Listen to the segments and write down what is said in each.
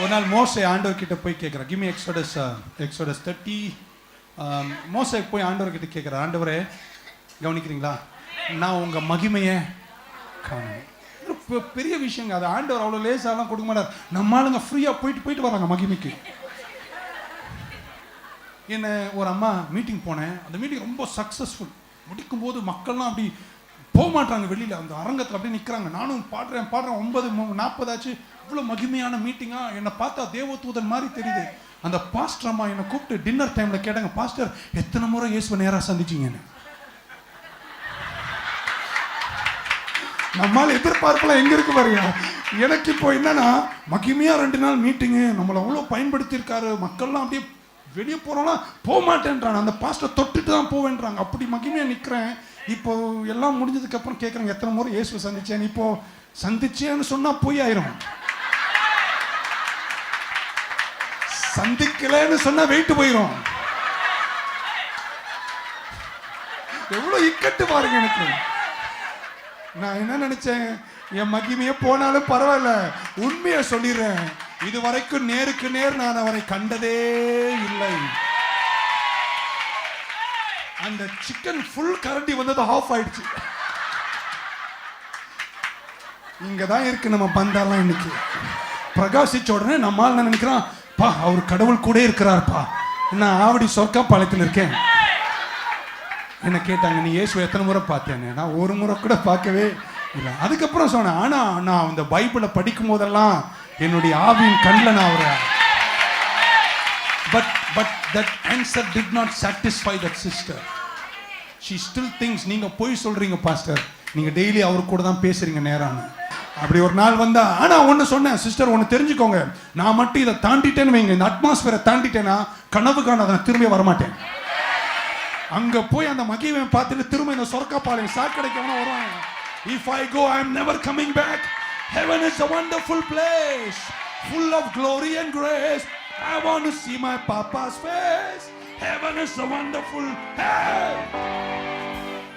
ஒரு நாள் மோசை ஆண்டவர் கிட்ட போய் கேட்குறேன் கிமி எக்ஸோடஸ் எக்ஸோடஸ் தேர்ட்டி மோசை போய் ஆண்டவர் கிட்ட கேட்குறேன் ஆண்டவரே கவனிக்கிறீங்களா? நான் உங்கள் மகிமையை காணணும் பெ- பெரிய விஷயங்க அது. ஆண்டவர் அவ்வளோ லேசாலாம் கொடுக்க மாட்டார். நம்ம ஆளுங்க ஃப்ரீயாக போயிட்டு போயிட்டு வராங்க மகிமைக்கு. என்ன ஒரு அம்மா மீட்டிங் போனேன். அந்த மீட்டிங் ரொம்ப சக்ஸஸ்ஃபுல் முடிக்கும்போது மக்கள்லாம் அப்படி போக மாட்டாங்க வெளியில். அந்த அரங்கத்தில் அப்படியே நிற்கிறாங்க நானும் பாடுறேன் பாடுறேன். ஒன்பது நாற்பதாச்சு இவ்வளோ மகிமையான மீட்டிங்காக என்னை பார்த்தா தேவதூதன் மாதிரி தெரியுது. அந்த பாஸ்டர் அம்மா என்னை கூப்பிட்டு டின்னர் டைமில் கேட்டாங்க பாஸ்டர் எத்தனை முறை இயேசுவை நேராக சந்திச்சீங்கன்னு? நம்மால் எதிர்பார்ப்பெல்லாம் எங்கே இருக்கு பாருங்க. எனக்கு இப்போ என்னன்னா மகிமையா ரெண்டு நாள் மீட்டிங்கு நம்மளை அவ்வளோ பயன்படுத்தியிருக்காரு. மக்கள்லாம் அப்படியே வெளியே போகிறோம்னா போக மாட்டேன்றாங்க அந்த பாஸ்டர் தொட்டுட்டு தான் போவேன்றாங்க. அப்படி மகிமையா நிற்கிறேன் இப்போ எல்லாம் முடிஞ்சதுக்கு அப்புறம் கேட்குறாங்க எத்தனை முறை இயேசுவை சந்திச்சேன் இப்போ சந்திச்சேன்னு சொன்னா பொய் ஆயிரும் சந்திக்கலன்னு சொன்னா வெயிட்டு போயிடும் எவ்வளவு இக்கட்டு பாருங்க எனக்கு. நான் என்ன நினைச்சேன்? என் மகிமையே போனாலும் பரவாயில்ல. உண்மையை சொல்லிடுறேன். இது வரைக்கும் நேருக்கு நேர் நான் அவரை கண்டதே இல்லை. அந்த சிக்கன் ஃபுல் கரண்டி வந்தது ஆஃப் ஆயிடுச்சு. இங்க தான் இருக்கு நம்ம பந்தாலாம் இன்னைக்கு. பிரகாசிச்ச உடனே நம்மால் நினைக்கிறான்? பா அவர் கடவுள் கூட இருக்கிறார்ப்பா. நான் ஆவடி சொர்க்கா பாளையத்தில் இருக்கேன். என்ன கேட்டாங்க நீ இயேசு எத்தனை முறை பார்த்தேன்னு நான் ஒரு முறை கூட பார்க்கவே இல்லை. அதுக்கப்புறம் சொன்னேன் ஆனா நான் அந்த பைபிளை படிக்கும் போதெல்லாம் என்னுடைய ஆவியின் கண்ணில் நான் அவரை but but that answer did not satisfy that sister she still thinks நீங்க போய் சொல்றீங்க பாஸ்டர் நீங்க டெய்லி அவர் கூட தான் பேசுறீங்க நேரான. அப்படி ஒரு நாள் வந்தா ஆனா ஒன்று சொன்னேன். சிஸ்டர் ஒன்று தெரிஞ்சுக்கோங்க. நான் மட்டும் இதை தாண்டிட்டேன்னு வைங்க. இந்த அட்மாஸ்பியரை தாண்டிட்டேன்னா கனவு காண நான் திரும்பி வரமாட்டேன். அங்க போய் அந்த மகிமை பார்த்துட்டு திரும்ப இந்த சொர்க்கப்பாளையம் சாக்கடைக்கு வருவாங்க if I go I am never coming back heaven is a wonderful place full of glory and grace I want to see my papa's face. Heaven is a wonderful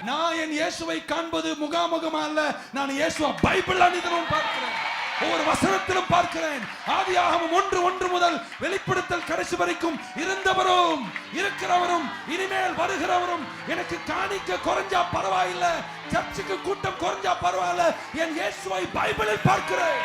நான் என் இயேசுவை காண்பது முகாமுகமா அல்ல. நான் இயேசுவை பைபிள் அனிதனும் பார்க்கிறேன். ஒவ்வொரு வசனத்திலும் பார்க்கிறேன். ஆதியாகமம் ஒன்று ஒன்று முதல் வெளிப்படுத்தல் கடைசி வரைக்கும் இருந்தவரும் இருக்கிறவரும் இனிமேல் வருகிறவரும் எனக்கு காணிக்க குறைஞ்சா பரவாயில்லை சர்ச்சுக்கு கூட்டம் குறைஞ்சா பரவாயில்ல என் இயேசுவை பைபிளில் பார்க்கிறேன்.